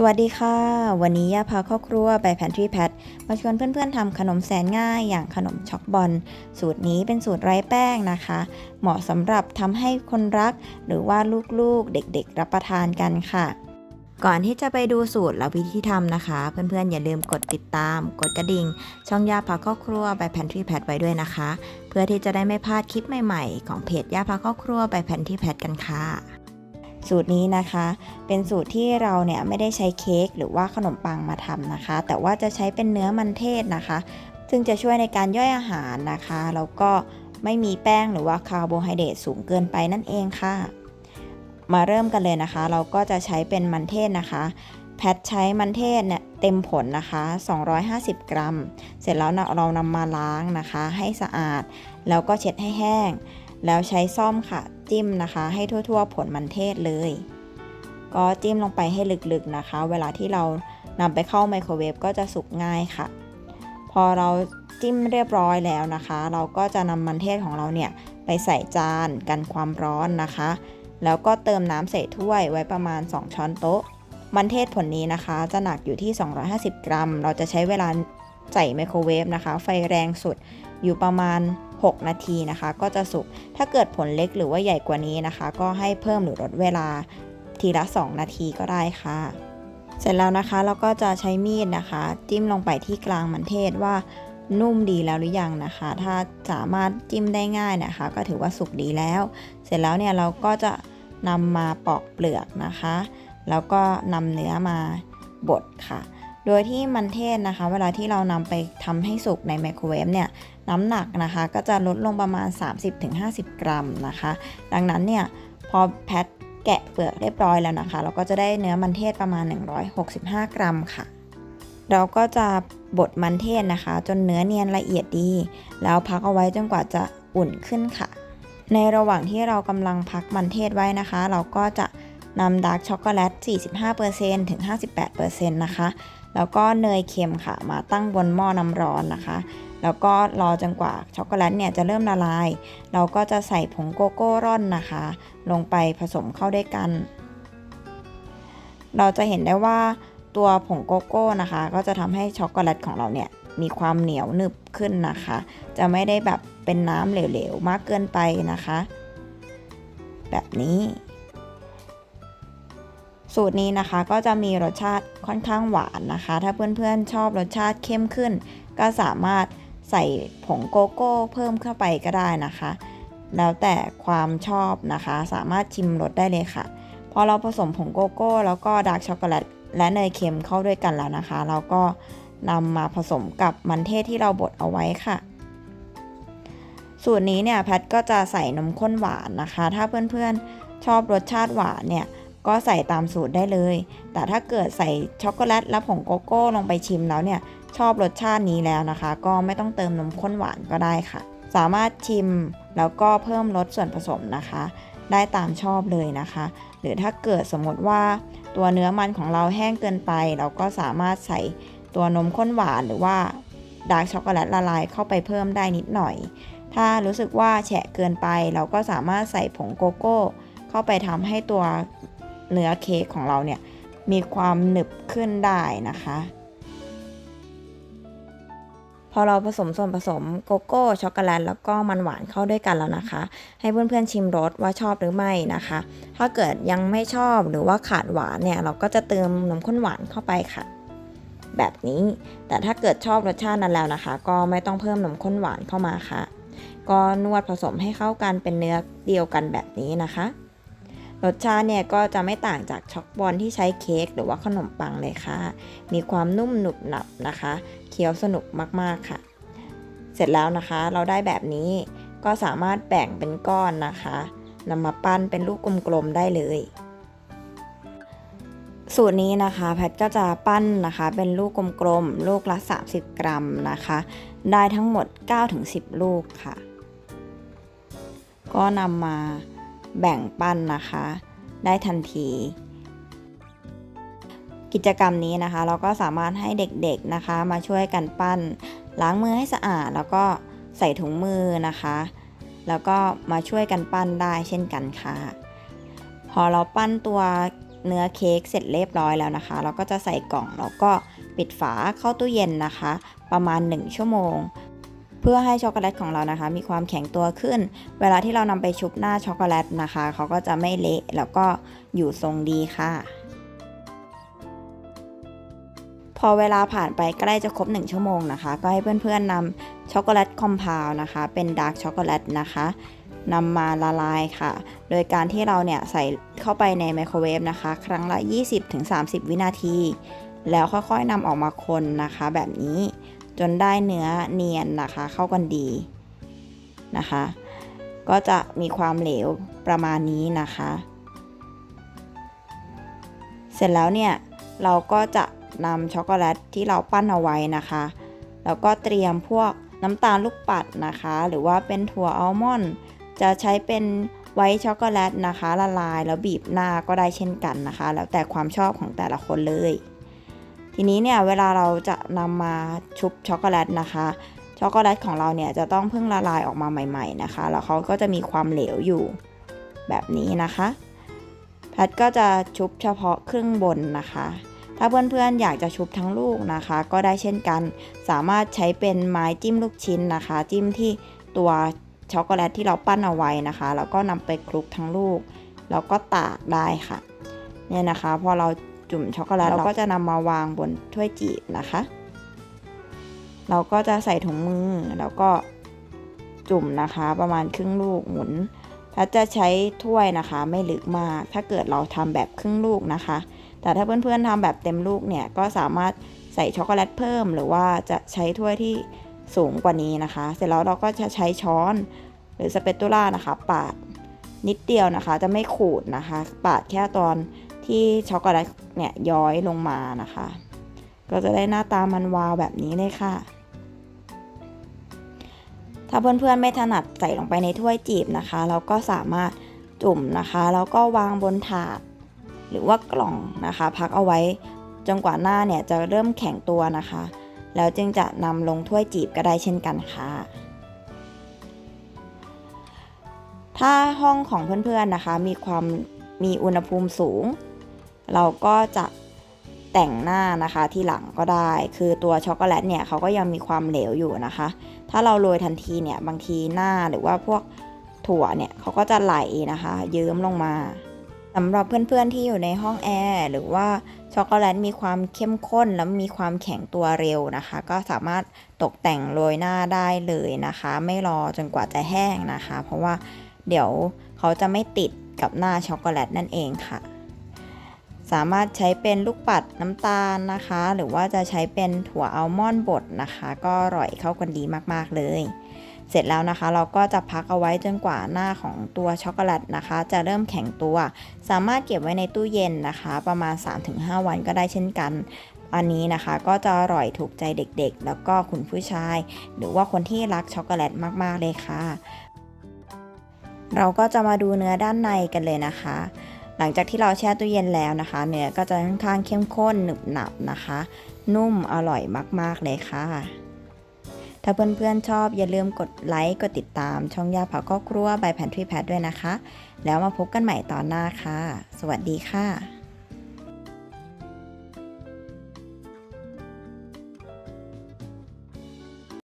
สวัสดีค่ะ วันนี้ย่าพาครอบครัวไปแพนทรีแพทมาชวนเพื่อนๆทำขนมแสนง่ายอย่างขนมช็อกบอลสูตรนี้เป็นสูตรไร้แป้งนะคะ เหมาะสำหรับทำให้คนรัก หรือว่าลูกๆเด็กๆ รับประทานกันค่ะ ก่อนที่จะไปดูสูตรและวิธีทำนะคะ เพื่อนๆอย่าลืมกดติดตาม กดกระดิ่ง ช่องย่าพาครอบครัวไปแพนทรีแพทไว้ด้วยนะคะ เพื่อที่จะได้ไม่พลาดคลิปใหม่ๆ ของเพจย่าพาครอบครัวไปแพนทรีแพทกันค่ะ สูตรนี้นะคะ เป็นสูตรที่เราเนี่ยไม่ได้ใช้เค้กหรือว่าขนมปังมาทำนะคะ แต่ว่าจะใช้เป็นเนื้อมันเทศนะคะ ซึ่งจะช่วยในการย่อยอาหารนะคะ แล้วก็ไม่มีแป้งหรือว่าคาร์โบไฮเดรตสูงเกินไปนั่นเองค่ะ มาเริ่มกันเลยนะคะ เราก็จะใช้เป็นมันเทศนะคะ แพทใช้มันเทศเนี่ยเต็มผลนะคะ 250 กรัม เสร็จแล้วเรานำมาล้างนะคะ ให้สะอาด แล้วก็เช็ดให้แห้ง แล้วใช้ซ่อมค่ะ จิ้มนะคะ ให้ทั่ว ๆ ผลมันเทศเลย ก็จิ้มลงไปให้ลึกๆนะคะ เวลาที่เรานำไปเข้าไมโครเวฟก็จะสุกง่ายค่ะ พอเราจิ้มเรียบร้อยแล้วนะคะ เราก็จะนำมันเทศของเราเนี่ยไปใส่จานกันความร้อนนะคะ แล้วก็เติมน้ำใส่ถ้วยไว้ประมาณ 2 ช้อนโต๊ะ มันเทศผลนี้นะคะ จะหนักอยู่ที่ 250 กรัม เราจะใช้เวลาใส่ไมโครเวฟนะคะ ไฟแรงสุดอยู่ประมาณ 6 นาทีนะคะ ก็จะสุก ถ้าเกิดผลเล็กหรือว่าใหญ่กว่านี้นะคะ ก็ให้เพิ่มหรือลดเวลาทีละ 2 นาทีก็ได้ค่ะ เสร็จแล้วนะคะเราก็จะใช้มีดนะคะ จิ้มลงไปที่กลางมันเทศว่านุ่มดีแล้วหรือยังนะคะ ถ้าสามารถจิ้มได้ง่ายนะคะ ก็ถือว่าสุกดีแล้ว เสร็จแล้วเนี่ยเราก็จะนำมาปอกเปลือกนะคะ แล้วก็นำเนื้อมาบดค่ะ โดยที่มันเทศนะคะ เวลาที่เรานำไปทำให้สุกในไมโครเวฟเนี่ย น้ำหนักนะคะก็จะลดลงประมาณ 30-50 กรัมนะคะ ดังนั้นเนี่ยพอแพทแกะเปลือกเรียบร้อยแล้วนะคะ เราก็จะได้เนื้อมันเทศประมาณ 165 กรัมค่ะ เราก็จะบดมันเทศนะคะ จนเนื้อเนียนละเอียดดี แล้วพักเอาไว้จนกว่าจะอุ่นขึ้นค่ะ ในระหว่างที่เรากำลังพักมันเทศไว้นะคะ เราก็จะนำดาร์กช็อกโกแลต 45%ถึง 58%นะคะ แล้วก็เนยเค็มค่ะ มาตั้งบนหม้อน้ำร้อนนะคะ แล้วก็รอจนกว่าช็อกโกแลตเนี่ยจะเริ่มละลาย เราก็จะใส่ผงโกโก้ร่อนนะคะ ลงไปผสมเข้าด้วยกัน เราจะเห็นได้ว่าตัวผงโกโก้นะคะ ก็จะทำให้ช็อกโกแลตของเราเนี่ยมีความเหนียวหนึบขึ้นนะคะ จะไม่ได้แบบเป็นน้ำเหลวๆมากเกินไปนะคะ แบบนี้ สูตรนี้นะคะก็จะมีรสชาติค่อนข้างหวานนะคะ ถ้าเพื่อนๆชอบรสชาติเข้มขึ้น ก็สามารถ ใส่ผงโกโก้เพิ่มเข้าไปก็ได้นะคะ แล้วแต่ความชอบนะคะ สามารถชิมรสได้เลยค่ะ พอเราผสมผงโกโก้ แล้วก็ดาร์กช็อกโกแลตและเนยเค็มเข้าด้วยกันแล้วนะคะ เราก็นำมาผสมกับมันเทศที่เราบดเอาไว้ค่ะ สูตรนี้เนี่ยแพทก็จะใส่นมข้นหวานนะคะ ถ้าเพื่อนๆชอบรสชาติหวานเนี่ยก็ใส่ตามสูตรได้เลย แต่ถ้าเกิดใส่ช็อกโกแลตและผงโกโก้ลงไปชิมแล้วเนี่ย ชอบรสชาตินี้แล้วนะคะ ก็ไม่ต้องเติมนมข้นหวานก็ได้ค่ะ สามารถชิมแล้วก็เพิ่มรสส่วนผสมนะคะ ได้ตามชอบเลยนะคะ หรือถ้าเกิดสมมติว่าตัวเนื้อมันของเราแห้งเกินไป เราก็สามารถใส่ตัวนมข้นหวานหรือว่าดาร์กช็อกโกแลตละลายเข้าไปเพิ่มได้นิดหน่อย ถ้ารู้สึกว่าแฉะเกินไป เราก็สามารถใส่ผงโกโก้ เข้าไปทำให้ตัวเนื้อเค้กของเราเนี่ยมีความหนึบขึ้นได้นะคะ อเราผสมส่วนผสมโกโก้ช็อกโกแลตแล้วก็มันหวานเข้าด้วยกันแล้วนะคะ ให้เพื่อนๆชิมรสว่าชอบหรือไม่นะคะ ถ้าเกิดยังไม่ชอบหรือว่าขาดหวานเนี่ยเราก็จะเติมนมข้นหวานเข้าไปค่ะ แบบนี้ แต่ถ้าเกิดชอบรสชาตินั้นแล้วนะคะ ก็ไม่ต้องเพิ่มนมข้นหวานเข้ามาค่ะ ก็นวดผสมให้เข้ากันเป็นเนื้อเดียวกันแบบนี้นะคะรสชาติเนี่ยก็จะไม่ต่างจากช็อกบอลที่ใช้เค้กหรือว่าขนมปังเลยค่ะ มีความนุ่มหนุบหนับนะคะ คี้ยวสนุกมากๆค่ะ เสร็จแล้วนะคะ เราได้แบบนี้ก็สามารถแบ่งเป็นก้อนนะคะนำมาปั้นเป็นลูกกลมๆได้เลย สูตรนี้นะคะแพทก็จะปั้นนะคะ เป็นลูกกลมๆลูกละ 30 กรัมนะคะ ได้ทั้งหมด 9-10 ลูกค่ะ ก็นำมาแบ่งปั้นนะคะ ได้ทันที กิจกรรมนี้นะคะ เราก็สามารถให้เด็กๆนะคะ มาช่วยกันปั้น ล้างมือให้สะอาด แล้วก็ใส่ถุงมือนะคะ แล้วก็มาช่วยกันปั้นได้เช่นกันค่ะ พอเราปั้นตัวเนื้อเค้กเสร็จเรียบร้อยแล้วนะคะ เราก็จะใส่กล่องแล้วก็ปิดฝาเข้าตู้เย็นนะคะ ประมาณ 1 ชั่วโมง เพื่อให้ช็อกโกแลตของเรานะคะ มีความแข็งตัวขึ้น เวลาที่เรานำไปชุบหน้าช็อกโกแลตนะคะเขาก็จะไม่เละแล้วก็อยู่ทรงดีค่ะ พอเวลาผ่านไปใกล้จะครบ 1 ชั่วโมงนะคะ ก็ให้เพื่อนๆนำช็อกโกแลตคอมเพลนะคะ เป็นดาร์กช็อกโกแลตนะคะนำมาละลายค่ะ โดยการที่เราเนี่ยใส่เข้าไปในไมโครเวฟนะคะ ครั้งละ 20-30 วินาที แล้วค่อยๆนำออกมาคนนะคะ แบบนี้จนได้เนื้อเนียนนะคะ เข้ากันดีนะคะ ก็จะมีความเหลวประมาณนี้นะคะ เสร็จแล้วเนี่ยเราก็จะ นำช็อกโกแลตที่เราปั้นเอาไว้นะคะ แล้วก็เตรียมพวกน้ำตาลลูกปัดนะคะ หรือว่าเป็นถั่วอัลมอนด์จะใช้เป็นไวท์ช็อกโกแลตนะคะ ละลายแล้วบีบหน้าก็ได้เช่นกันนะคะ แล้วแต่ความชอบของแต่ละคนเลย ทีนี้เนี่ยเวลาเราจะนำมาชุบช็อกโกแลตนะคะช็อกโกแลตของเราเนี่ยจะต้องเพิ่งละลายออกมาใหม่ ๆนะคะ แล้วเขาก็จะมีความเหลวอยู่แบบนี้นะคะ แพทก็จะชุบเฉพาะครึ่งบนนะคะ ถ้าเพื่อนๆอยากจะชุบทั้งลูกนะคะ ก็ได้เช่นกัน สามารถใช้เป็นไม้จิ้มลูกชิ้นนะคะ จิ้มที่ตัวช็อกโกแลตที่เราปั้นเอาไว้นะคะ แล้วก็นำไปคลุกทั้งลูก แล้วก็ตากได้ค่ะเนี่ยนะคะพอเราจุ่มช็อกโกแลตเราก็จะนำมาวางบนถ้วยจีบนะคะ เราก็จะใส่ถุงมือแล้วก็จุ่มนะคะประมาณครึ่งลูกหมุนถ้าจะใช้ถ้วยนะคะไม่ลึกมาก ถ้าเกิดเราทำแบบครึ่งลูกนะคะ แต่ถ้าเพื่อนๆทำแบบเต็มลูกเนี่ยก็สามารถใส่ช็อกโกแลตเพิ่ม หรือว่าจะใช้ถ้วยที่สูงกว่านี้นะคะ เสร็จแล้วเราก็จะใช้ช้อนหรือสเปตตูล่านะคะปาดนิดเดียวนะคะ จะไม่ขูดนะคะ ปาดแค่ตอนที่ช็อกโกแลตเนี่ยย้อยลงมานะคะ ก็จะได้หน้าตามันวาวแบบนี้เลยค่ะ ถ้าเพื่อนๆไม่ถนัดใส่ลงไปในถ้วยจีบนะคะ เราก็สามารถจุ่มนะคะ แล้วก็วางบนถาด หรือว่ากล่องนะคะ พักเอาไว้จนกว่าหน้าเนี่ยจะเริ่มแข็งตัวนะคะ แล้วจึงจะนำลงถ้วยจีบก็ได้เช่นกันค่ะ ถ้าห้องของเพื่อนๆนะคะ มีความมีอุณหภูมิสูง เราก็จะแต่งหน้านะคะที่หลังก็ได้ คือตัวช็อกโกแลตเนี่ยเขาก็ยังมีความเหลวอยู่นะคะ ถ้าเราโรยทันทีเนี่ยบางทีหน้าหรือว่าพวกถั่วเนี่ยเขาก็จะไหลนะคะ เยิ้มลงมาำหรับเพื่อนๆที่อยู่ในห้องแอร์หรือว่าช็อกโกแลตมีความเข้มข้นแล้วมีความแข็งตัวเร็วนะคะ ก็สามารถตกแต่งโรยหน้าได้เลยนะคะ ไม่รอจนกว่าจะแห้งนะคะ เพราะว่าเดี๋ยวเขาจะไม่ติดกับหน้าช็อกโกแลตนั่นเองค่ะ สามารถใช้เป็นลูกปัดน้ำตาลนะคะ หรือว่าจะใช้เป็นถั่วอัลมอนด์บดนะคะ ก็อร่อยเข้ากันดีมากๆเลย เสร็จแล้วนะคะ เราก็จะพักเอาไว้จนกว่าหน้าของตัวช็อกโกแลตนะคะ จะเริ่มแข็งตัว สามารถเก็บไว้ในตู้เย็นนะคะ ประมาณ 3-5 วันก็ได้เช่นกันอันนี้นะคะก็จะอร่อยถูกใจเด็กๆ แล้วก็คุณผู้ชาย หรือว่าคนที่รักช็อกโกแลตมากๆเลยค่ะ เราก็จะมาดูเนื้อด้านในกันเลยนะคะ หลังจากที่เราแช่ตู้เย็นแล้วนะคะ เนื้อก็จะค่อนข้างเข้มข้นหนึบหนับนะคะ นุ่มอร่อยมากๆเลยค่ะ ถ้าเพื่อนๆชอบอย่าลืมกดไลค์กดติดตาม ช่องยาผักก็ครัวใบแผ่นทรีแพทด้วยนะคะ แล้วมาพบกันใหม่ตอนหน้าค่ะ สวัสดีค่ะ